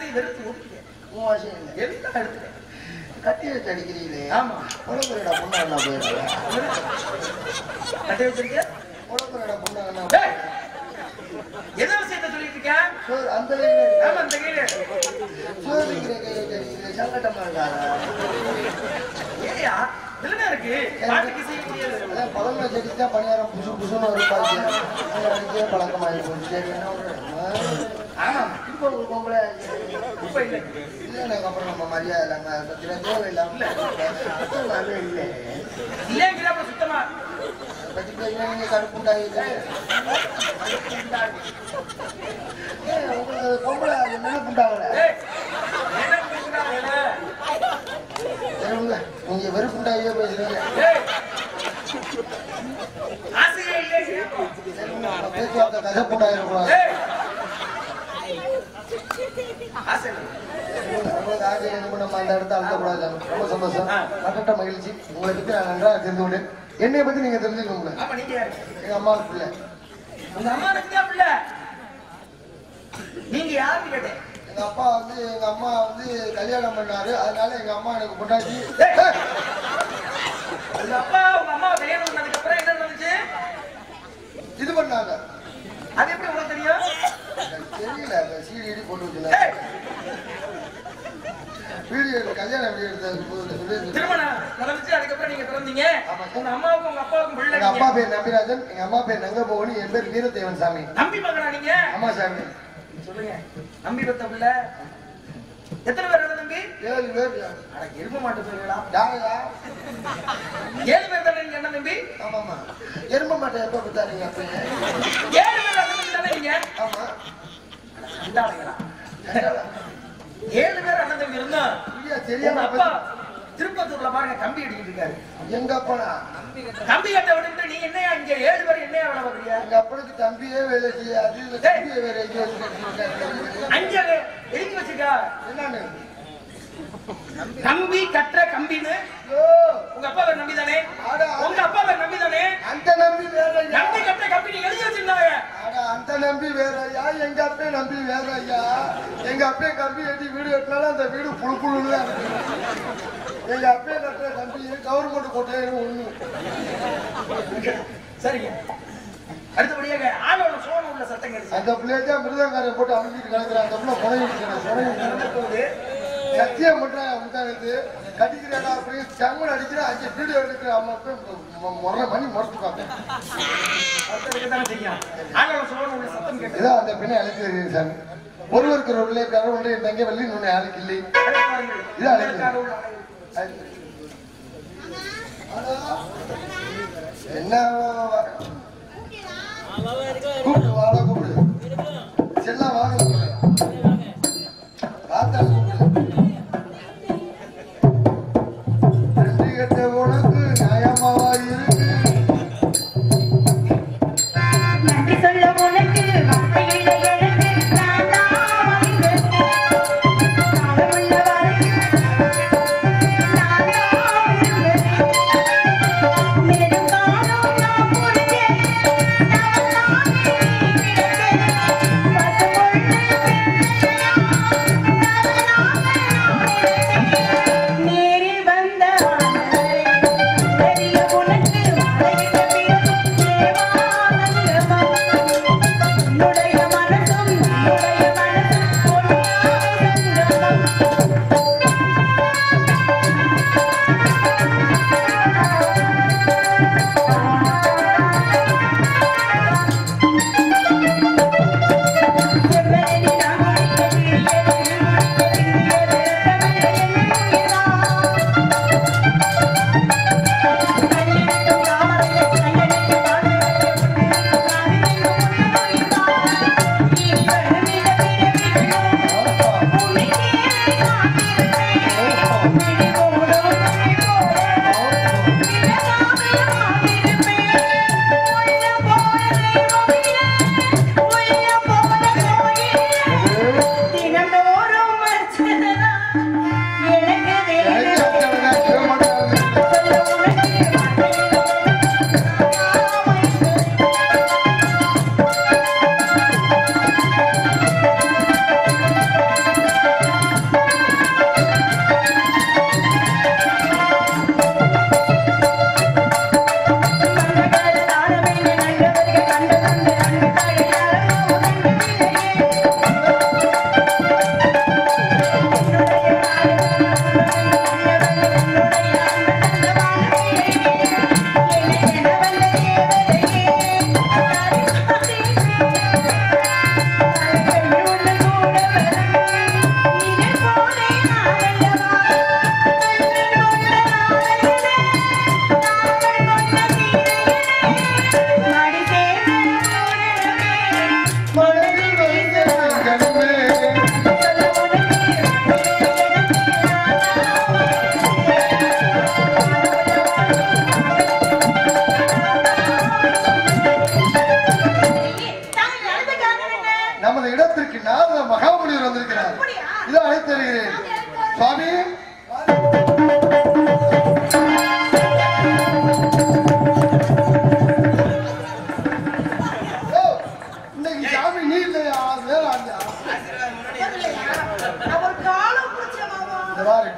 எல்லாத்தையும் வெறுத்து விட்டுட்டேன் உன் இல்லை. எல்லாம் எடுத்துட்டேன். கட்டி வச்சு அடிக்கிறீங்களே. ஆமா. கட்டி விஷயத்த சொல்லிட்டு சோறு அந்த. ஆமா இந்த கையில சங்கட்டமா ஏயா இதுல இருக்கு? பாட்டுக்கு செய்ய முடியாது. பழமை பணியாரம் புசு புசுன்னு ஒரு பழக்கமாகி போச்சு சரி என்ன? ஆமா இப்போ ஒரு பொம்பளை இப்ப இல்ல. இல்லை அப்புறம் நம்ம மரியாதை இல்லாம அதை பத்தின தேவையில்லாம சுத்தமாவே இல்லை இல்லைங்கிற அப்புறம் சுத்தமா. அதை பத்தி பேசினா நீங்க கருப்புண்டாயிட்டு ஏன் உங்களுக்கு பொம்பளை நினைப்புண்டாகல? நீங்க வெறுப்புண்டாயே பேசுறீங்க. பேச்சுவார்த்தை நம்ம அந்த இடத்த அழுத்தக்கூடாது ரொம்ப சந்தோஷம் மற்ற மகிழ்ச்சி உங்களை நான் நன்றாக தெரிந்து கொண்டேன் என்னைய பத்தி நீங்க தெரிஞ்சுக்கோங்க அம்மாவுக்கு பிள்ளை உங்க அம்மா இருக்குதா பிள்ளை நீங்கள் யாருன்னு கேட்டேன் அப்பா வந்து எங்கள் அம்மா வந்து கல்யாணம் பண்ணாரு அதனால எங்கள் அம்மா எனக்கு கொண்டாடி அப்பா அம்மா கல்யாணம் பண்ணதுக்கு அப்புறம் என்ன நடந்துச்சு? இது பண்ணாங்க அது எப்படி உங்களுக்கு தெரியும் தெரியல அந்த சீடி போட்டு வச்சுருந்தாங்க ஏய், வீடியோ கல்யாண வீடியோ எடுத்தது? சொல்லி திருமணம் நடந்துச்சு அதுக்கப்புறம் நீங்க பிறந்தீங்க. உங்க அம்மாவுக்கும் உங்க அப்பாவுக்கும் பிள்ளை எங்க அப்பா நீங்க. பேர் நம்பிராஜன் எங்க அம்மா பேர் நங்கபோகனி என் பேர் வீரதேவன் சாமி. நம்பி மகனா நீங்க? அம்மா சாமி சொல்லுங்க. நம்பி பெத்த பிள்ளை? எத்தனை பேர் தம்பி? ஏழு பேர் எரும மாட்டு போயிருங்களா யாரையா ஏழு பேர் தானே நீங்க அண்ணன் தம்பி? ஆமாம்மா. எரும மாட்டை எப்போ கொடுத்தாருங்க அப்பயே ஏழு பேர் தானே நீங்க? ஆமா. ஏழு பேர் அண்ணன் தம்பி இருந்தோம் தெரியாம அப்பா திருப்பத்தூர்ல பாருங்க கம்பி அடிக்கிட்டு இருக்காரு. எங்க அப்பனா? கம்பி கட்ட விட்டுட்டு நீ என்னையா இங்க ஏழு பேர் என்னையா வேலை பாக்குறீங்க எங்க அப்பனுக்கு தம்பியே வேலை செய்யாது தம்பியே. அங்க எழுதி வச்சிருக்கா என்னன்னு கம்பி கட்டுற கம்பின்னு ஐயோ, உங்க அப்பா பேர் நம்பி தானே உங்க அப்பா பேர் நம்பி தானே அந்த நம்பி நம்பி கட்டுற கம்பி நீ எழுதி வச்சிருந்தாங்க. அந்த நம்பி வேற ஐயா எங்க அப்பே நம்பி வேற ஐயா எங்க அப்பே கம்பி கட்டி வீடு கட்டினாலும் அந்த வீடு புழு புழுன்னு தான் இருக்கு எங்க அப்பே கட்டுற கம்பி கவர்மெண்ட் கொட்டையில ஒண்ணு. சரிங்க. அடுத்தபடியாக ஆளோட சோனம் உள்ள சத்தம் கிடைச்சு அந்த பிள்ளைய மிருதங்காரை போட்டு அமைக்கிட்டு கிடக்குற அந்த பிள்ளை புனையிட்டு சத்தியம் பண்றேன் முந்தானது கட்டிக்கிறா அப்படி செம்மன் அடிக்கிற அஞ்சு வீடியோ எடுக்கிற அம்மா போய் முறை பண்ணி முறைச்சுக்காங்க ஏதோ அந்த பெண்ணை அழைத்து சாமி ஒருவருக்கு ஒரு பிள்ளை கரை ஒன்று என் தங்க வள்ளி ஒன்று யாருக்கு இல்லை. இது அழைப்பு. என்ன கூப்பிடு வாழ கூப்பிடு. செல்லா வாங்க இதை அழைத்தருகிறேன் சுவாமி?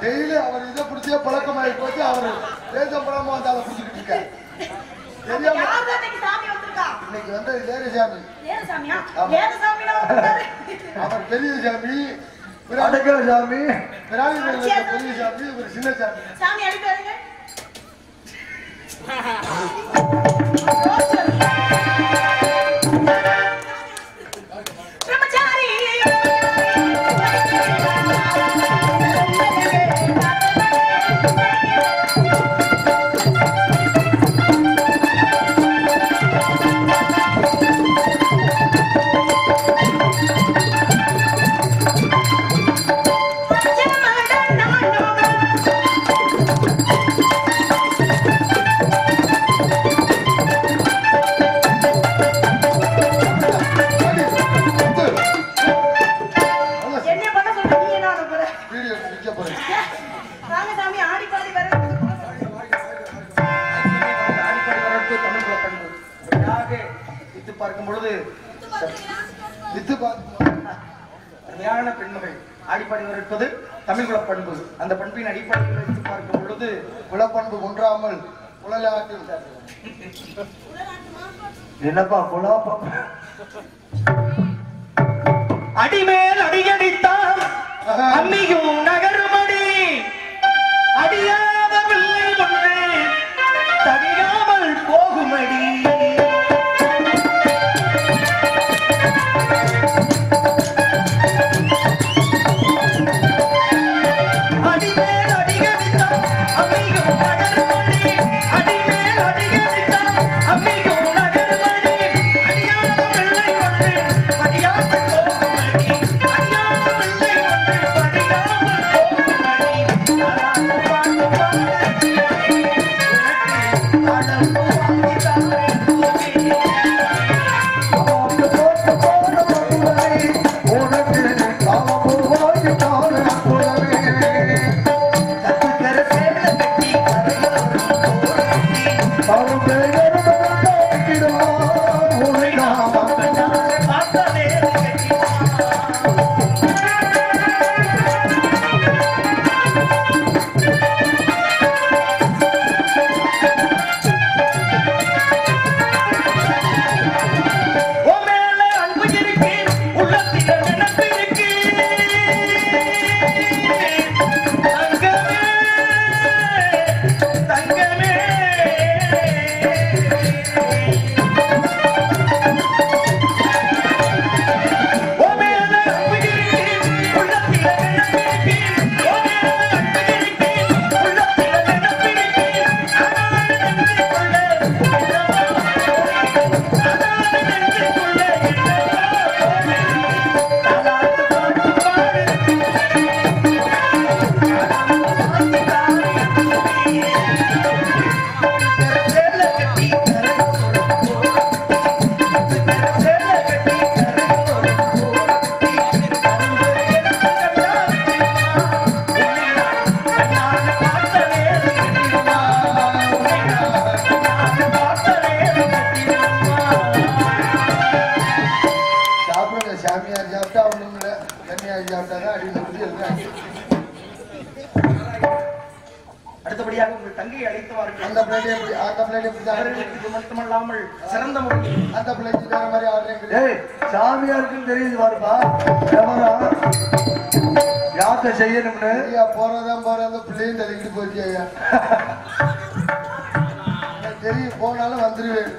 டெய்லி அவர் இதை பிடிச்சே பழக்கமாகி போச்சு அவர் தேசம் பழமா வந்து அதை பிடிச்சிட்டு இன்னைக்கு வந்து வேறு சாமி. அவர் பெரிய சாமி. சாமி. ராவி சாமி ஒரு சின்ன சாமி. சாமி பார்க்கும் பொழுது வித்து பார்க்கும் பெண்மகள் ஆடிப்பாடி வரப்பது தமிழ் குலப்பண்பு. அந்த பண்பின் அடிப்படையில் வைத்து பார்க்கும் பொழுது குலப்பண்பு குன்றாமல் குழலாட்டு என்னப்பா குலாப்பா அடிமேல் அடியடித்தான் அம்மியும் நகருமடி. அடியாத தனி I'm எவரா செய்யணும்னு? ஐயா போறதான் போற அந்த பிள்ளையும் தள்ளிக்கிட்டு தெரியும் போனாலும் வந்துருவேன்.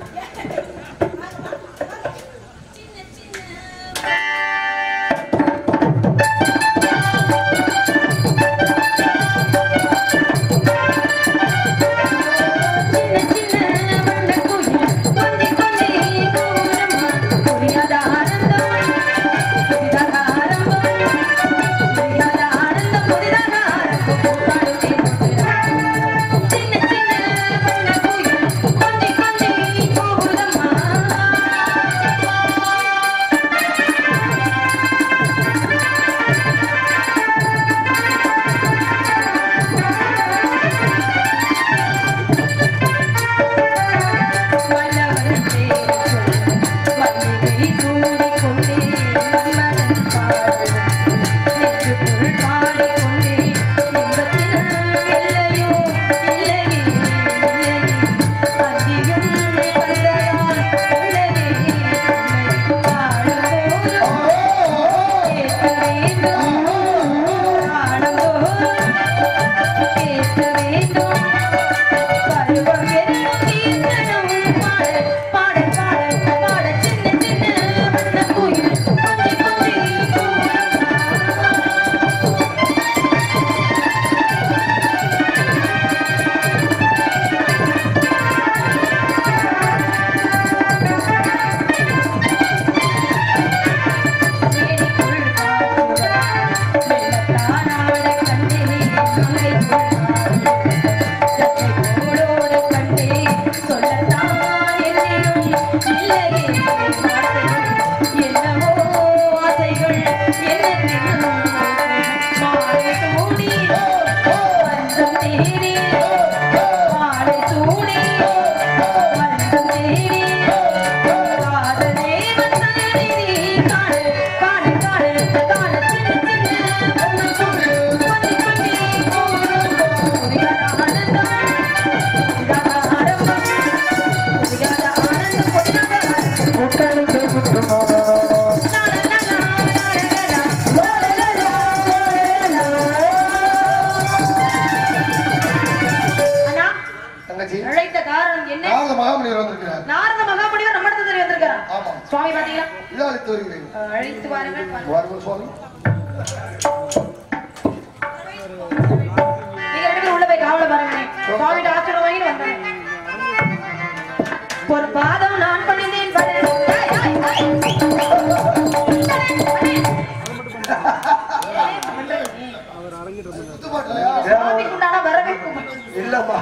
இல்லம்மா.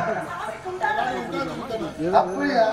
அப்படியா?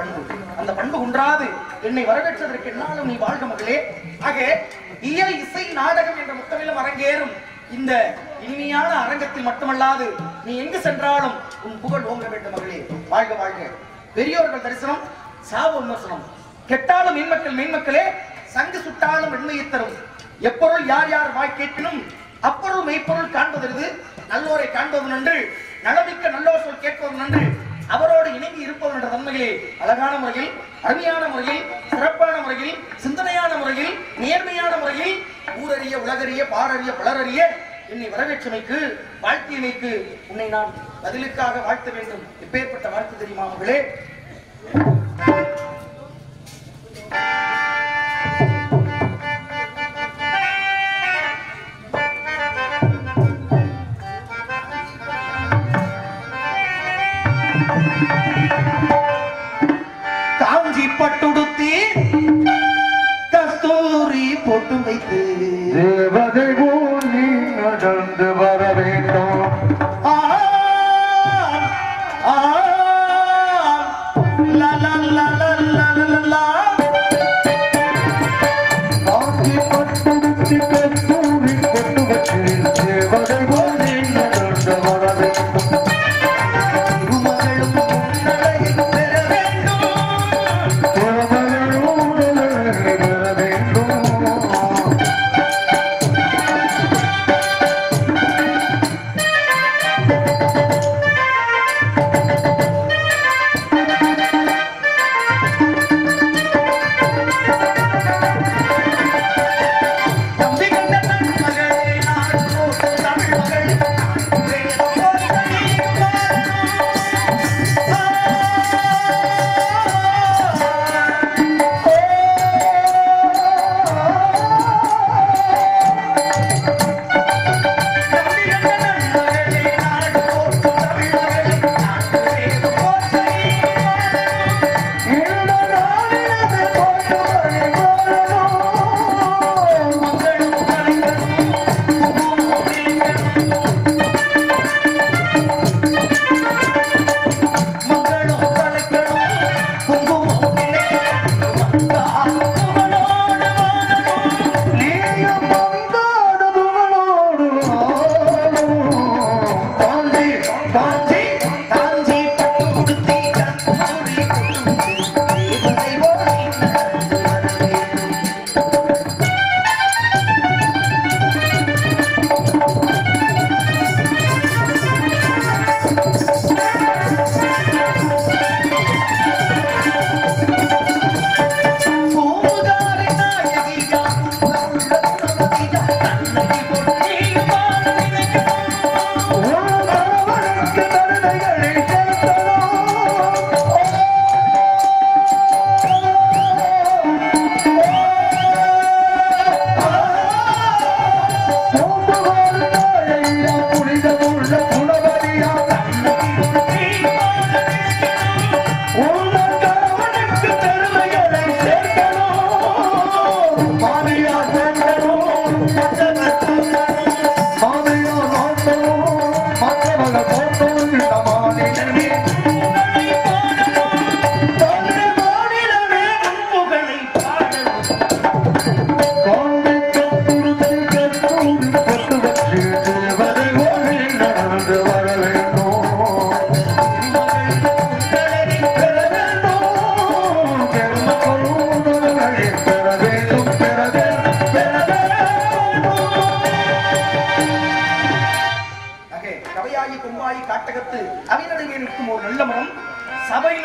பண்பு. அந்த பண்பு குன்றாது. என்னை வரவேற்றதற்கு என்னாலும் நீ வாழ்க மகளே. ஆக இயல் இசை நாடகம் என்ற முத்தமிழும் அரங்கேறும். இந்த இனிமையான அரங்கத்தில் மட்டுமல்லாது நீ எங்கு சென்றாலும் உன் புகழ் ஓங்க வேண்டும் மகளே. வாழ்க வாழ்க. பெரியோர்கள் தரிசனம் சாவு விமர்சனம். கெட்டாலும் மீன்மக்கள் மீன்மக்களே சங்கு சுட்டாலும் வெண்மையை தரும். எப்பொருள் யார் யார் வாய் கேட்பினும் அப்பொருள் மெய்ப்பொருள் காண்பதற்கு நல்லோரை காண்பது நன்று நலமிக்க நல்லோர் சொல் கேட்பது நன்று அவரோடு இணங்கி இருப்பது என்ற தன்மையிலே அழகான முறையில் அருமையான முறையில் சிறப்பான முறையில் சிந்தனையான முறையில் நேர்மையான முறையில் ஊரறிய உலகறிய பாரறிய பலரறிய என்னை வரவேற்றமைக்கு வாழ்த்தியமைக்கு உன்னை நான் பதிலுக்காக வாழ்த்த வேண்டும். எப்பேற்பட்ட வாழ்த்து தெரியுமா மகளே வைத்து தேவதை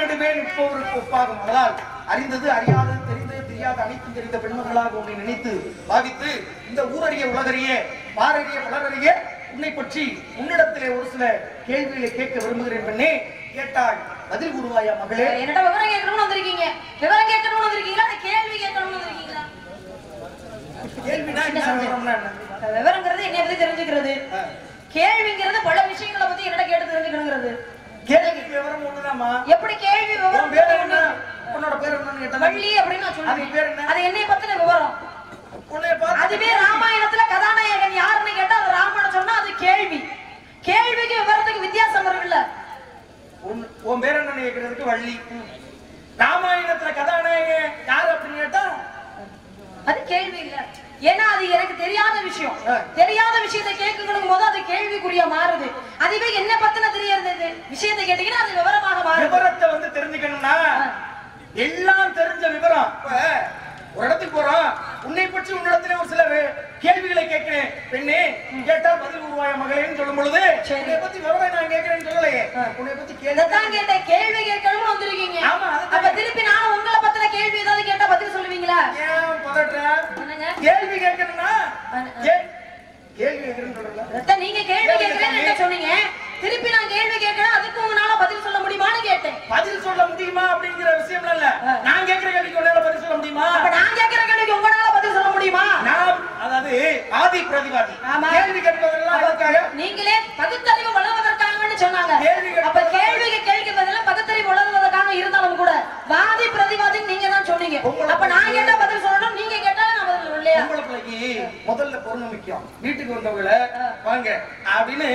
இரண்டுமே நிற்பவருக்கு ஒப்பாகும். அதனால் அறிந்தது அறியாதது தெரிந்தது தெரியாத அனைத்தும் தெரிந்த பெண்மகளாக உன்னை நினைத்து பாவித்து இந்த ஊரறிய உலகறிய பாரறிய வளரறிய உன்னை பற்றி உன்னிடத்திலே ஒரு சில கேள்விகளை கேட்க விரும்புகிறேன் பெண்ணே. கேட்டாள் பதில் கூறுவாயா மகளே? என்னடா விவரம் கேட்கணும்னு வந்திருக்கீங்க. விவரம் கேட்கணும்னு வந்திருக்கீங்களா? இல்ல கேள்வி கேட்கணும்னு வந்திருக்கீங்களா? கேள்வினா என்ன? விவரங்கிறது என்ன தெரிஞ்சுக்கிறது. கேள்விங்கிறது பல விஷயங்களை பத்தி என்னடா கேட்டு தெரிஞ்சுக்கணுங்கிறது கேள்வி ஒண்ணுதாம்மா எப்படி கேள்வி விவரம் பேர் என்ன? உன்னோட பேர் என்னன்னு கேட்டா வள்ளி அப்படின்னு நான் அதுக்கு பேர் சொல்லுவேன் என்ன? அது என்னைய பத்தின விவரம். அதுவே ராமாயணத்துல கதாநாயகன் யாருன்னு கேட்டா அது ராமன் சொன்னா அது கேள்வி. கேள்விக்கு விவரத்துக்கு வித்தியாசம் இருக்குல்ல. உன்- உன் பேர் என்ன கேட்கறதுக்கு வள்ளி. ராமாயணத்துல கதாநாயகன் யாரு அப்படின்னு கேட்டா அது கேள்வி இல்ல. ஏன்னா அது எனக்கு தெரியாத விஷயம். தெரியாத விஷயத்தை கேட்கணும் போது அது கேள்விக்குறியா மாறுது. அதுவே என்ன பத்தின தெரியாது விஷயத்தை கேட்டீங்கன்னா அது விவரமாக மாறுது. விவரத்தை வந்து தெரிஞ்சுக்கணும்னா எல்லாம் தெரிஞ்ச விவரம். ஒரு இடத்துக்கு போறோம். உன்னை பற்றி உன்னிடத்துல ஒரு சில கேள்விகளை கேட்கிறேன். பெண்ணே கேட்டா பதில் உருவாய மகளேன்னு சொல்லும் பொழுது. உன்னை பத்தி விவரம் நான் கேட்கிறேன்னு சொல்லலையே. உன்னை பத்தி கேள்வி கேட்டேன். கேள்வி கேட்கணும்னு வந்திருக்கீங்க. ஆமா. அப்ப திருப்பி நானும் உங்களை பத்தின கேள்வி ஏதாவது கேட்டா ஏன் கேள்வி கேட்கணும்னா? ஆ. கே- கேள்வி கேட்கணும்னு சொல்லல இதைத்தான் நீங்க கேள்வி கேள்வி கேட்கிறேன்னு கேட்கணும். என்ன சொன்னீங்க? திருப்பி நான் கேள்வி கேட்கிறேன் அதுக்கு உங்களால பதில் சொல்ல முடியுமான்னு கேட்டேன். பதில் சொல்ல முடியுமா அப்படிங்கிற விஷயம் இல்ல. ஆ. நான் கேட்கிற கேள்விக்கு உன்னால பதில் சொல்ல முடியுமா? அப்ப நான் கேட்கிற கேள்விக்கு உங்களால பதில் சொல்ல முடியுமா? நாம் அதாவது ஆதி பிரதிவாதி. கேள்வி கேட்பதெல்லாம் எதற்காக நீங்களே பகுத்தறிவு வளர்வதற்காகன்னு சொன்னாங்க. அப்ப கேள்விக்கு கேள்வி பதிலா பகுத்தறிவு வளர்வதற்காக இருந்தாலும் கூட வாதி பிரதிவாதி சொன்னீங்க. அப்ப நான் கேட்டா பதில் சொல்லணும் நீங்க கேட்டா நான் பதில் சொல்லலையா பொம்பளை பிள்ளைக்கு முதல்ல பொருள் முக்கியம் வீட்டுக்கு வந்தவங்கள வாங்க. அப்படின்னு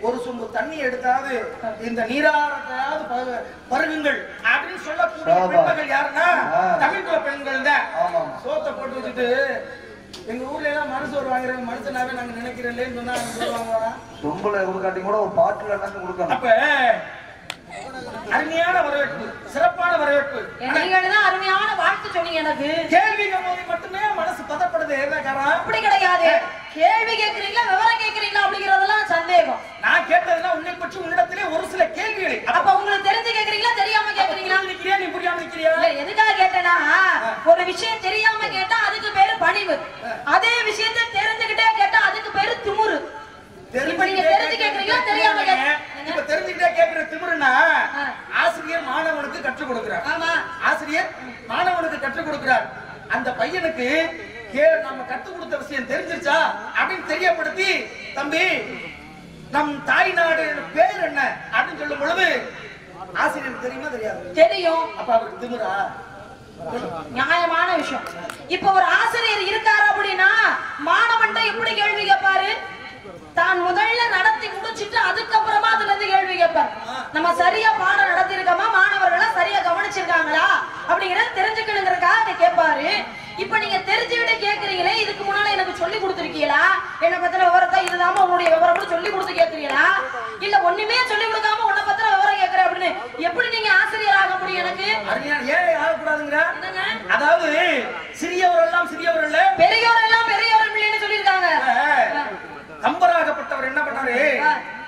ஒரு சொம்பு தண்ணி எடுத்தாவது இந்த நீராரத்தையாவது பரு- பருகுங்கள் அப்படின்னு சொல்லக்கூடிய. பெண்கள் யாருன்னா. தமிழ்குல பெண்கள் தான். ஆமா. சோத்தை போட்டு வச்சுட்டு எங்க ஊர்ல எல்லாம் மனுஷன் வாங்குற மனுஷனாவே நாங்க நினைக்கிறேன் சொன்னா சொல்லுவாங்க கூட ஒரு பாட்டில் கொடுக்கணும். அப்ப அருமையான வரவேற்பு சிறப்பான வரவேற்பு. ஆனா நீங்க தான் அருமையான வாழ்த்து சொன்னீங்க எனக்கு. கேள்வி போது மட்டுமே மனசு பதப்படுது அப்படி கிடையாது. கேள்வி கேட்கறீங்களா விவரம் கேட்கறீங்களா அப்படிங்கறதெல்லாம் சந்தேகம். நான் கேட்டதெல்லாம் உன்னை பற்றி உன்னிடத்திலே ஒரு சில கேள்விகளை. அப்ப உங்களுக்கு தெரிஞ்சு கேக்குறீங்களா தெரியாம கேக்குறீங்களா நிக்கிறியா நீ புரியாம நிக்கிறியா எதுக்காக கேட்டேன்னா ஒரு விஷயம் தெரியாம கேட்டா அதுக்கு பேரு பணிவு. அதே விஷயத்தை தெரிஞ்சுக்கிட்டே கேட்டா அதுக்கு பேரு திமுரு. இப்ப நீங்க தெரிஞ்சு கேக்குறீங்களா தெரியாம இப்ப தெரிஞ்சுக்கிட்டே கேட்கிற திமிருனா ஆ. ஆசிரியர் மாணவனுக்கு கற்றுக் கொடுக்கிறார். ஆமா. ஆசிரியர் மாணவனுக்கு கற்றுக் கொடுக்கிறார். அந்த பையனுக்கு கே நம்ம கற்றுக் கொடுத்த விஷயம் தெரிஞ்சிருச்சா? அப்படின்னு தெரியப்படுத்தி தம்பி நம் தாய் நாடு பேர் என்ன? அப்படின்னு சொல்லும் பொழுது ஆசிரியருக்கு தெரியுமா தெரியாது? தெரியும். அப்ப அவருக்கு திமிரா? நியாயமான விஷயம். இப்ப ஒரு ஆசிரியர் இருக்காரு அப்படின்னா மாணவன்ட்ட எப்படி கேள்வி கேட்பாரு? தான் முதல்ல நடத்தி முடிச்சிட்டு அதுக்கப்புறமா அதுல இருந்து கேட்பார் நம்ம சரியா பாடம் நடத்தி இருக்கோமா மாணவர்களை சரியா கவனிச்சிருக்காங்களா? அப்படிங்கறத தெரிஞ்சுக்கணுங்கிறதுக்காக கேட்பாரு. இப்ப நீங்க தெரிஞ்சுக்கிட்டு கேக்குறீங்களே இதுக்கு முன்னால எனக்கு சொல்லி கொடுத்துருக்கீங்களா? என்ன பத்தின விவரத்தை இதுதாம உன்னுடைய விவரம்னு சொல்லி கொடுத்து கேக்குறீங்களா? இல்ல ஒண்ணுமே சொல்லி கொடுக்காம உன்னை பத்தின விவரம் கேக்குறேன் அப்படின்னு எப்படி நீங்க ஆசிரியர் ஆக முடியும் எனக்கு? ஏன் ஆகக்கூடாதுங்கிற? அதாவது சிறியவர் எல்லாம் சிறியவர் இல்ல. பெரியோர் எல்லாம் பெரியோர் இல்லைன்னு சொல்லியிருக்காங்க. கம்பராகப்பட்டவர் என்ன பண்ணாரு?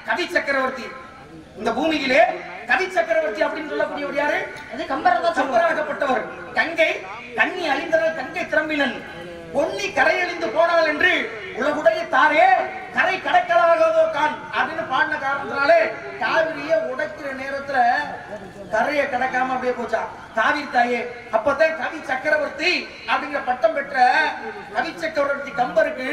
கவி சக்கரவர்த்தி. இந்த பூமியிலே கவி சக்கரவர்த்தி அப்படின்னு சொல்லக்கூடியவர் யாரு? கம்பராகப்பட்டவர் கங்கை கண்ணி அழிந்தனர் கங்கை திரம்பினன் பொன்னி கரையழிந்து போனாள் என்று உலகுடைய தாரே கரை கடக்கலாகாதோ கான் அப்படின்னு பாடின காரணத்தினாலே காவிரியை உடைக்கிற நேரத்துல கரையை கடக்காம அப்படியே போச்சா. காவிரி தாயே அப்பதான் கவி சக்கரவர்த்தி அப்படிங்கிற பட்டம் பெற்ற கவி சக்கரவர்த்தி கம்பருக்கு